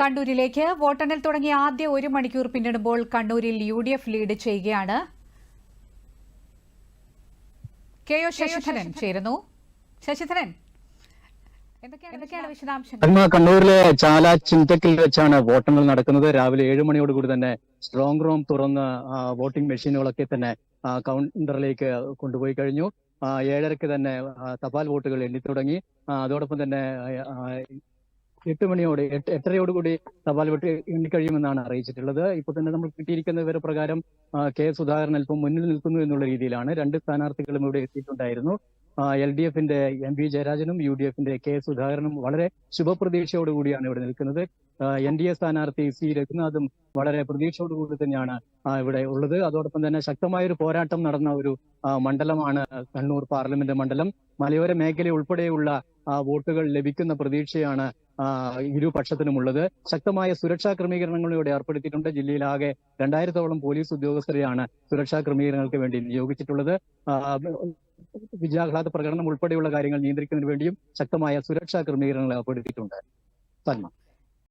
കണ്ണൂരിലേക്ക്. വോട്ടെണ്ണൽ തുടങ്ങിയ ആദ്യ ഒരു മണിക്കൂർ പിന്നിടുമ്പോൾ കണ്ണൂരിൽ യു ഡി എഫ് ലീഡ് ചെയ്യുകയാണ്. കെ ഒ ശശിധരൻ ചേരുന്നു. ശശിധരൻ കണ്ണൂരിലെ ചാല ചിന്തക്കിൽ വെച്ചാണ് വോട്ടെണ്ണൽ നടക്കുന്നത്. രാവിലെ ഏഴ് മണിയോടുകൂടി തന്നെ സ്ട്രോങ് റൂം തുറന്ന് വോട്ടിംഗ് മെഷീനുകളൊക്കെ തന്നെ കൗണ്ടറിലേക്ക് കൊണ്ടുപോയി കഴിഞ്ഞു. ഏഴരക്ക് ഏഴരയ്ക്ക് തന്നെ തപാൽ വോട്ടുകൾ എണ്ണി തുടങ്ങി അതോടൊപ്പം തന്നെ എട്ട് മണിയോടെ എട്ട് എട്ടരയോടുകൂടി തപാൽ വോട്ട് എണ്ണിക്കഴിയുമെന്നാണ് അറിയിച്ചിട്ടുള്ളത്. ഇപ്പോൾ തന്നെ നമ്മൾ കിട്ടിയിരിക്കുന്ന വിവരപ്രകാരം പ്രകാരം കെ സുധാകരൻ അല്പം മുന്നിൽ നിൽക്കുന്നു എന്നുള്ള രീതിയിലാണ്. രണ്ട് സ്ഥാനാർത്ഥികളും ഇവിടെ എത്തിയിട്ടുണ്ടായിരുന്നു. എൽ ഡി എഫിന്റെ എം വി ജയരാജനും യു ഡി എഫിന്റെ കെ സുധാകരനും വളരെ ശുഭപ്രതീക്ഷയോടുകൂടിയാണ് ഇവിടെ നിൽക്കുന്നത്. എൻ ഡി എ സ്ഥാനാർത്ഥി സി രഘുനാഥും വളരെ പ്രതീക്ഷയോടുകൂടി തന്നെയാണ് ഇവിടെ ഉള്ളത്. അതോടൊപ്പം തന്നെ ശക്തമായ ഒരു പോരാട്ടം നടന്ന ഒരു മണ്ഡലമാണ് കണ്ണൂർ പാർലമെന്റ് മണ്ഡലം. മലയോര മേഖല ഉൾപ്പെടെയുള്ള വോട്ടുകൾ ലഭിക്കുന്ന പ്രതീക്ഷയാണ് ഇരുപക്ഷത്തിനുമുള്ളത്. ശക്തമായ സുരക്ഷാ ക്രമീകരണങ്ങൾ ഇവിടെ ഏർപ്പെടുത്തിയിട്ടുണ്ട് ജില്ലയിലാകെ രണ്ടായിരത്തോളം പോലീസ് ഉദ്യോഗസ്ഥരെയാണ് സുരക്ഷാ ക്രമീകരണങ്ങൾക്ക് വേണ്ടി നിയോഗിച്ചിട്ടുള്ളത്. വിജയാഹ്ലാദ പ്രകടനം ഉൾപ്പെടെയുള്ള കാര്യങ്ങൾ നിയന്ത്രിക്കുന്നതിന് വേണ്ടിയും ശക്തമായ സുരക്ഷാ ക്രമീകരണങ്ങൾ ഏർപ്പെടുത്തിയിട്ടുണ്ട്. പത്മ